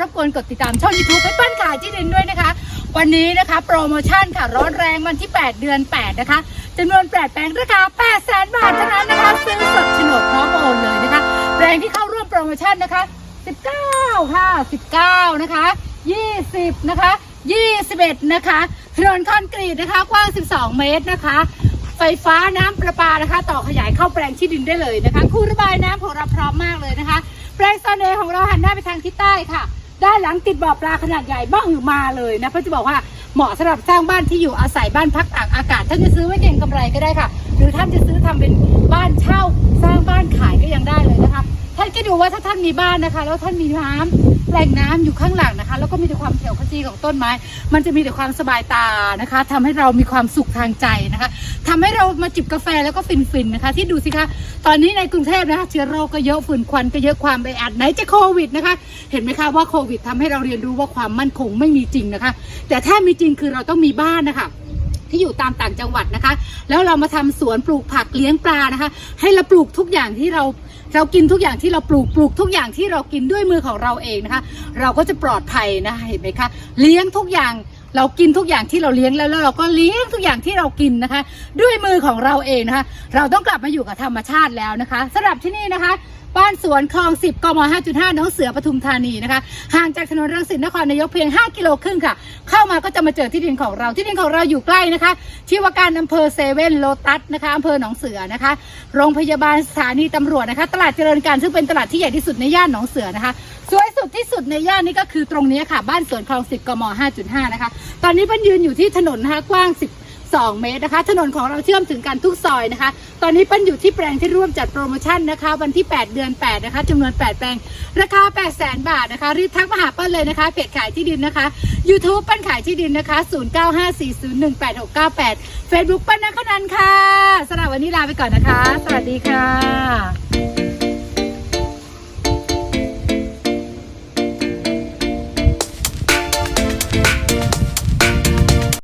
รบกวนกดติดตามช่อง YouTube ให้ปั้นขายที่ดินด้วยนะคะ วันนี้นะคะโปรโมชั่นค่ะร้อนแรงวันที่ 8 เดือน 8 นะคะจำนวน8แปลงราคา8แสนบาทเท่านั้นนะคะซื้อสดโฉนดพร้อมโอนเลยนะคะแปลงที่เข้าร่วมโปรโมชั่นนะคะ 19 ค่ะ 19 นะคะ 20 นะคะ 21 นะคะถนนคอนกรีตนะคะกว้าง 12 เมตรนะคะไฟฟ้าน้ำประปานะคะ ต่อขยายเข้าแปลงที่ดินได้เลยนะคะ คูระบายน้ำของเราพร้อมมากเลยนะคะ แปลงโซนเอของเราหันหน้าไปทางทิศใต้ค่ะ ด้านหลังติดบ่อปลาขนาดใหญ่บ้าหือมาเลยนะเพราะจะบอกว่าเหมาะสำหรับสร้างบ้านที่อยู่อาศัยบ้านพักตากอากาศท่านจะซื้อไว้เก็งกำไรก็ได้ค่ะ หรือท่านจะซื้อทำเป็นบ้านเช่าสร้างบ้านขายก็ยังได้เลยนะคะ ท่านก็ดูว่าถ้าท่านมีบ้านนะคะ แล้วท่านมีน้ำ แหล่งน้ำอยู่ข้างหลังนะคะ แล้วก็มีแต่ความเขียวขจีของต้นไม้ มันจะมีแต่ความสบายตานะคะทำให้เรามีความสุขทางใจนะคะทำให้เรามาจิบกาแฟแล้วก็ฟินๆนะคะ ที่ดูสิคะตอนนี้ในกรุงเทพนะคะเชื้อโรคก็เยอะฝุ่นควันก็เยอะความไปอัดไหนจะโควิดนะคะ เห็นไหมคะว่าโควิดทำให้เราเรียนรู้ว่าความมั่นคงไม่มีจริงนะคะ แต่ถ้ามีจริงคือเราต้องมีบ้านนะคะที่อยู่ตามต่างจังหวัดนะคะ แล้วเรามาทำสวนปลูกผักเลี้ยงปลานะคะ ให้เราปลูกทุกอย่างที่เรา เรากินทุกอย่างที่เราปลูกปลูกทุกอย่างที่เรากินด้วยมือของเราเองนะคะ เราก็จะปลอดภัยนะเห็นไหมคะเลี้ยงทุกอย่างเรากินทุกอย่างที่เราเลี้ยงแล้วแล้วเราก็เลี้ยงทุกอย่างที่เรากินนะคะ ด้วยมือของเราเองนะคะ เราต้องกลับมาอยู่กับธรรมชาติแล้วนะคะสำหรับที่นี่นะคะ บ้านสวนคลอง 10กม5.5 น้องเสือปทุมธานีนะคะ ห่างจากถนนรังสิตนครนายกเพียง 5 กิโลครึ่งค่ะ เข้ามาก็จะมาเจอที่ดินของเรา ที่ดินของเราอยู่ใกล้นะคะ ที่ว่าการอำเภอเซเว่นโลตัสนะคะอำเภอหนองเสือนะคะ โรงพยาบาลสถานีตำรวจนะคะ ตลาดเจริญการซึ่งเป็นตลาดที่ใหญ่ที่สุดในย่านหนองเสือนะคะ สวยสุดที่สุดในย่านนี้ก็คือตรงนี้ค่ะ บ้านสวนคลอง10กม5.5 นะคะ ตอนนี้เปิ้ลยืนอยู่ที่ถนนนะคะกว้าง 10 2 เมตรนะคะ ถนนของเราเชื่อมถึงกันทุกซอยนะคะ ตอนนี้ปั้นอยู่ที่แปลงที่ร่วมจัดโปรโมชั่นนะคะ วันที่ 8 เดือน 8 นะคะจำนวน 8 แปลง ราคา 8 0 0 0 0 0บาทนะคะ รีบทักมาหาปิ้ลเลยนะคะ เพจขายที่ดินนะคะ YouTube ปั้นขายที่ดินนะคะ 0954018698 Facebook เปั้นนักนันค่ะสำหรับวันนี้ลาไปก่อนนะคะ สวัสดีค่ะ